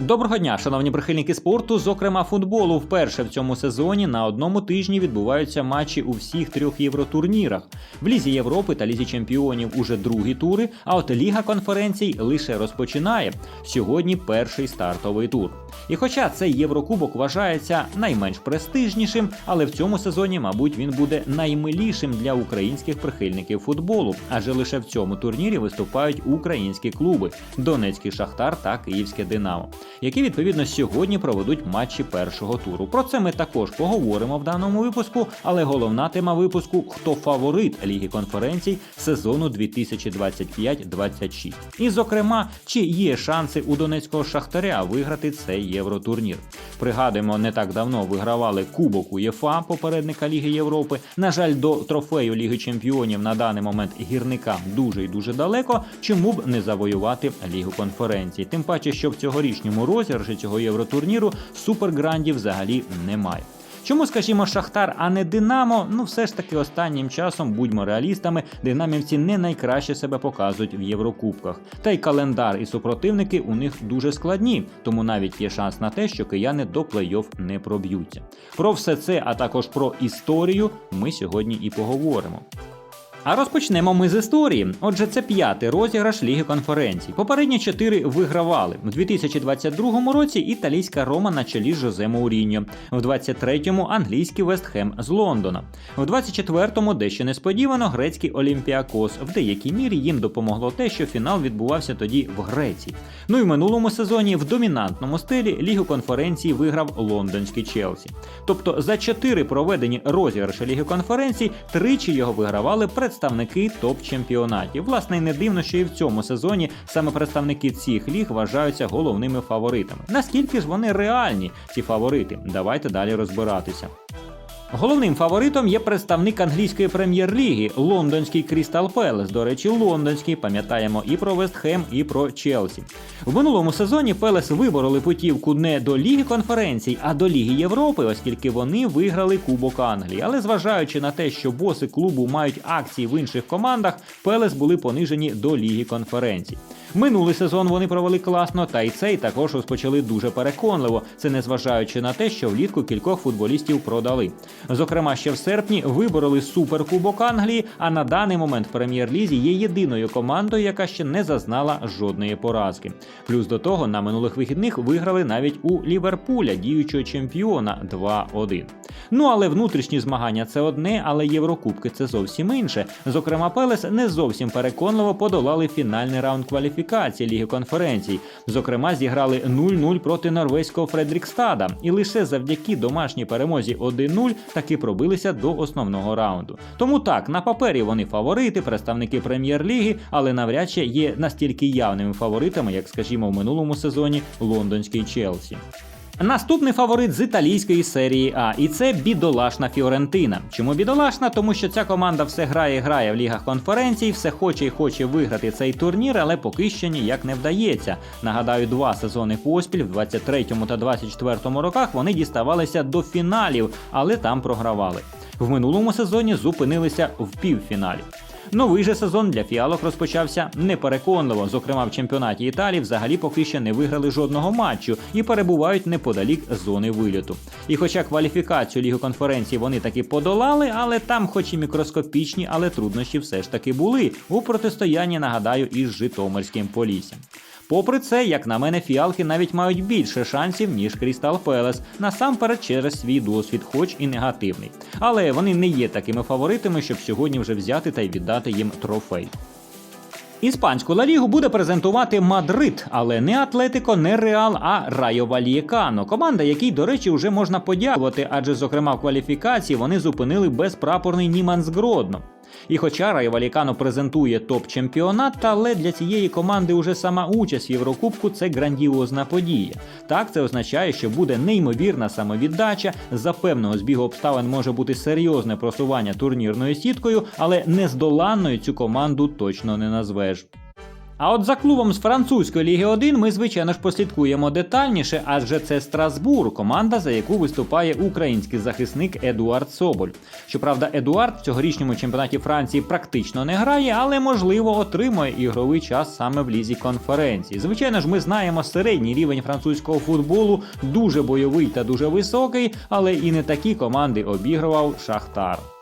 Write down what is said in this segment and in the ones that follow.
Доброго дня, шановні прихильники спорту, зокрема футболу. Вперше в цьому сезоні на одному тижні відбуваються матчі у всіх трьох євротурнірах. В Лізі Європи та Лізі Чемпіонів уже другі тури, а от Ліга конференцій лише розпочинає. Сьогодні перший стартовий тур. І хоча цей Єврокубок вважається найменш престижнішим, але в цьому сезоні, мабуть, він буде наймилішим для українських прихильників футболу, адже лише в цьому турнірі виступають українські клуби Донецький Шахтар та Київське Динамо, які відповідно сьогодні проведуть матчі першого туру. Про це ми також поговоримо в даному випуску, але головна тема випуску хто фаворит Ліги конференцій сезону 2025-26. І, зокрема, чи є шанси у Донецького Шахтаря виграти цей євротурнір. Пригадуємо, не так давно вигравали Кубок УЄФА, попередника Ліги Європи. На жаль, до трофею Ліги Чемпіонів на даний момент гірникам дуже і дуже далеко. Чому б не завоювати Лігу конференцій? Тим паче, що в цьогорічньому розіграші цього євротурніру суперграндів взагалі немає. Чому, скажімо, Шахтар, а не Динамо? Ну, все ж таки, останнім часом, будьмо реалістами, динамівці не найкраще себе показують в Єврокубках. Та й календар і супротивники у них дуже складні, тому навіть є шанс на те, що кияни до плей-офф не проб'ються. Про все це, а також про історію, ми сьогодні і поговоримо. А розпочнемо ми з історії. Отже, це п'ятий розіграш Ліги конференцій. Попередні чотири вигравали в 2022 році. Італійська Рома на чолі з Жозе Мауріньо, в 23-му англійський Вестхем з Лондона, в 24-му дещо несподівано грецький Олімпіакос. В деякій мірі їм допомогло те, що фінал відбувався тоді в Греції. Ну і в минулому сезоні в домінантному стилі Лігу конференції виграв лондонський Челсі. Тобто за чотири проведені розіграші Ліги конференцій тричі його вигравали представники топ-чемпіонатів. Власне, й не дивно, що і в цьому сезоні саме представники цих ліг вважаються головними фаворитами. Наскільки ж вони реальні, ці фаворити? Давайте далі розбиратися. Головним фаворитом є представник англійської прем'єр-ліги лондонський Крістал Пелес. До речі, лондонський пам'ятаємо і про Вестхем, і про Челсі. В минулому сезоні Пелес вибороли путівку не до Ліги конференцій, а до Ліги Європи, оскільки вони виграли Кубок Англії. Але зважаючи на те, що боси клубу мають акції в інших командах, Пелес були понижені до Ліги конференцій. Минулий сезон вони провели класно, та й цей також розпочали дуже переконливо. Це незважаючи на те, що влітку кількох футболістів продали. Зокрема, ще в серпні вибороли суперкубок Англії. А на даний момент в прем'єр-лізі є єдиною командою, яка ще не зазнала жодної поразки. Плюс до того на минулих вихідних виграли навіть у Ліверпуля, діючого чемпіона 2-1. Ну але внутрішні змагання це одне, але Єврокубки це зовсім інше. Зокрема, Пелес не зовсім переконливо подолали фінальний раунд кваліфікації Ліги конференцій. Зокрема, зіграли 0-0 проти норвезького Фредрікстада, і лише завдяки домашній перемозі 1-0 таки пробилися до основного раунду. Тому так, на папері вони фаворити, представники прем'єр-ліги, але навряд чи є настільки явними фаворитами, як, скажімо, в минулому сезоні лондонський Челсі. Наступний фаворит з італійської серії А, і це бідолашна Фіорентина. Чому бідолашна? Тому що ця команда все грає, грає в лігах конференцій, все хоче і хоче виграти цей турнір, але поки що ніяк не вдається. Нагадаю, два сезони поспіль в 23-му та 24-му роках вони діставалися до фіналів, але там програвали. В минулому сезоні зупинилися в півфіналі. Новий же сезон для фіалок розпочався непереконливо. Зокрема, в чемпіонаті Італії взагалі поки ще не виграли жодного матчу і перебувають неподалік зони виліту. І хоча кваліфікацію Ліги конференції вони таки подолали, але там, хоч і мікроскопічні, але труднощі все ж таки були у протистоянні, нагадаю, із Житомирським Поліссям. Попри це, як на мене, фіалки навіть мають більше шансів, ніж Крістал Пелес, насамперед через свій досвід, хоч і негативний. Але вони не є такими фаворитами, щоб сьогодні вже взяти та й віддати їм трофей. Іспанську Ла Лігу буде презентувати Мадрид, але не Атлетико, не Реал, а Райо Вальєкано. Команда, якій, до речі, вже можна подякувати, адже, зокрема, в кваліфікації вони зупинили безпрапорний Німанс Гродно. І хоча Райвалікано презентує топ-чемпіонат, але для цієї команди уже сама участь в Єврокубку це грандіозна подія. Так, це означає, що буде неймовірна самовіддача. За певного збігу обставин може бути серйозне просування турнірною сіткою, але нездоланною цю команду точно не назвеш. А от за клубом з французької ліги 1 ми, звичайно ж, послідкуємо детальніше, адже це Страсбур, команда, за яку виступає український захисник Едуард Соболь. Щоправда, Едуард в цьогорічному чемпіонаті Франції практично не грає, але можливо отримує ігровий час саме в лізі конференції. Звичайно ж, ми знаємо середній рівень французького футболу, дуже бойовий та дуже високий, але і не такі команди обігрував Шахтар.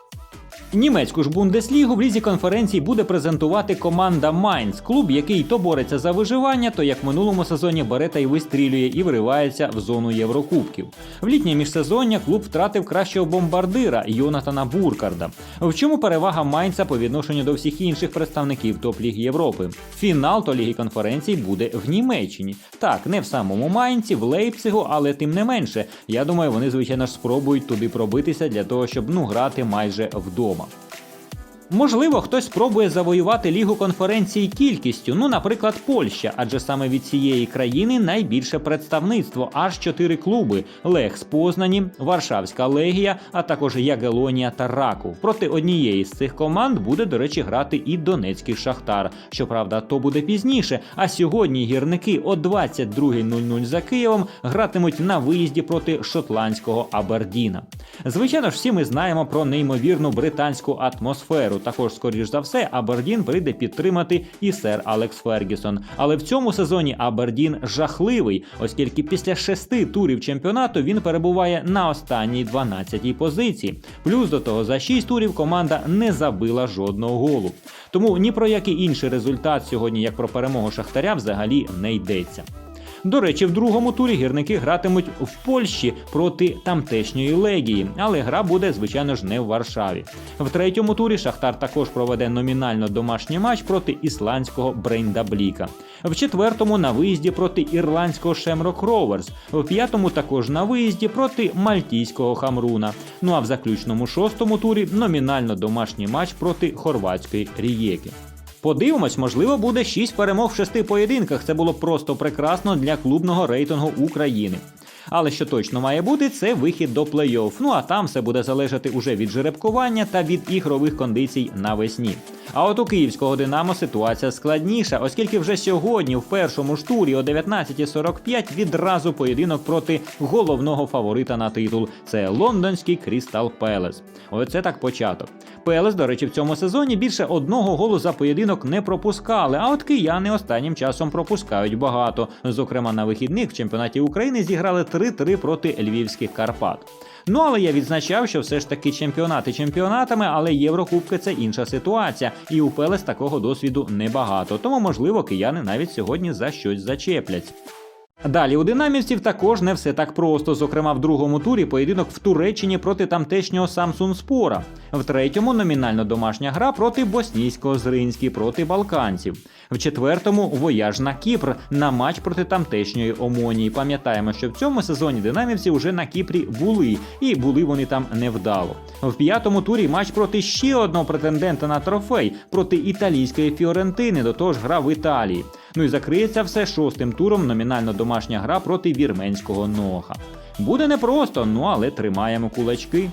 Німецьку ж бундеслігу в лізі конференції буде презентувати команда Майнц, клуб, який то бореться за виживання, то як в минулому сезоні бере та й вистрілює і виривається в зону Єврокубків. В літнє міжсезоння клуб втратив кращого бомбардира Йонатана Буркарда. В чому перевага Майнца по відношенню до всіх інших представників топ-ліг Європи? Фінал то ліги конференції буде в Німеччині. Так, не в самому Майнці, в Лейпцигу, але тим не менше. Я думаю, вони звичайно ж спробують туди пробитися для того, щоб ну грати майже вдома. Можливо, хтось спробує завоювати лігу конференції кількістю, ну, наприклад, Польща, адже саме від цієї країни найбільше представництво аж чотири клуби: Лех з Познані, Варшавська Легія, а також Ягелонія та Раков. Проти однієї з цих команд буде, до речі, грати і Донецький Шахтар. Щоправда, то буде пізніше. А сьогодні гірники о 22.00 за Києвом гратимуть на виїзді проти шотландського Абердіна. Звичайно ж, всі ми знаємо про неймовірну британську атмосферу. Також, скоріш за все, Абердін прийде підтримати і сер Алекс Фергюсон. Але в цьому сезоні Абердін жахливий, оскільки після шести турів чемпіонату він перебуває на останній 12-й позиції. Плюс до того за шість турів команда не забила жодного голу. Тому ні про який інший результат сьогодні, як про перемогу Шахтаря, взагалі не йдеться. До речі, в другому турі гірники гратимуть в Польщі проти тамтешньої легії, але гра буде, звичайно ж, не в Варшаві. В третьому турі Шахтар також проведе номінально домашній матч проти ісландського Брейндабліка. В четвертому на виїзді проти ірландського Шемрок Роверс. В п'ятому також на виїзді проти мальтійського Хамруна. Ну а в заключному шостому турі номінально домашній матч проти хорватської Рієки. Подивимось, можливо, буде 6 перемог в шести поєдинках. Це було просто прекрасно для клубного рейтингу України. Але що точно має бути, це вихід до плей-офф. Ну а там все буде залежати уже від жеребкування та від ігрових кондицій навесні. А от у київського Динамо ситуація складніша, оскільки вже сьогодні, в першому ж турі о 19.45 відразу поєдинок проти головного фаворита на титул. Це лондонський Крістал Пелес. Оце так початок. Пелес, до речі, в цьому сезоні більше одного голу за поєдинок не пропускали. А от кияни останнім часом пропускають багато. Зокрема, на вихідних в чемпіонаті України зіграли 3-3 проти львівських Карпат. Ну але я відзначав, що все ж таки чемпіонати чемпіонатами, але Єврокубки це інша ситуація, і у Пелес такого досвіду небагато. Тому, можливо, кияни навіть сьогодні за щось зачеплять. Далі у динамівців також не все так просто. Зокрема, в другому турі поєдинок в Туреччині проти тамтешнього Самсун Спора. В третьому номінально домашня гра проти боснійського Зринський проти балканців. В четвертому вояж на Кіпр на матч проти тамтешньої Омонії. Пам'ятаємо, що в цьому сезоні динамівці вже на Кіпрі були, і були вони там невдало. В п'ятому турі матч проти ще одного претендента на трофей проти італійської Фіорентини. До того ж гра в Італії. Ну і закриється все шостим туром номінально домашня гра проти вірменського Ноха. Буде непросто, ну але тримаємо кулачки.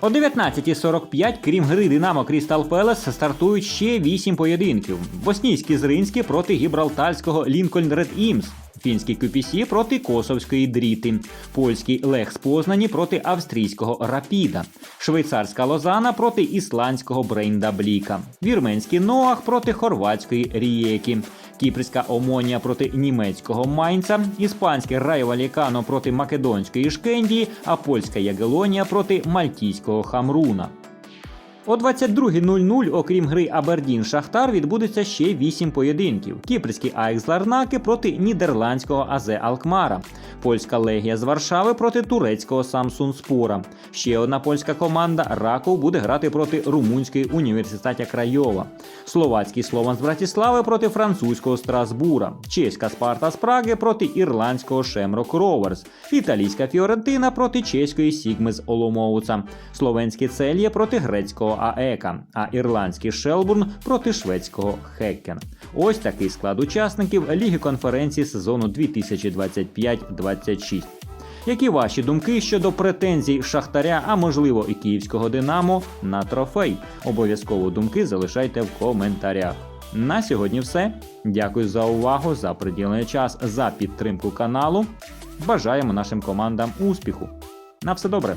О 19.45, крім гри Динамо Крістал Пелес, стартують ще 8 поєдинків: боснійський Зринський проти гібралтарського Лінкольн Ред Імс. Фінський QPC проти Косовської Дріти, польський Лех з Познані проти австрійського Рапіда, швейцарська Лозана проти ісландського Брейнда Бліка, вірменський Ноах проти хорватської Рієкі, кіпрська Омонія проти німецького Майнца, іспанське Райо Валікано проти македонської Шкендії, а польська Ягелонія проти мальтійського Хамруна. О 22.00, окрім гри Абердін Шахтар, відбудеться ще 8 поєдинків: кіпрські Аекс Ларнаки проти нідерландського Азе Алкмара, польська Легія з Варшави проти турецького Самсун Спора. Ще одна польська команда Раков буде грати проти румунської університетя Крайова, словацький Слован з Братіслави проти французького Страсбура, чеська Спарта з Праги проти ірландського Шемрок Роверс, італійська Фіорентина проти чеської Сігми з Оломоуца, словенський Цельє проти грецького АЕКа, а ірландський Шелбурн проти шведського Хеккен. Ось такий склад учасників Ліги конференції сезону 2025-26. Які ваші думки щодо претензій Шахтаря, а можливо і київського Динамо на трофей? Обов'язково думки залишайте в коментарях. На сьогодні все. Дякую за увагу, за приділений час, за підтримку каналу. Бажаємо нашим командам успіху. На все добре!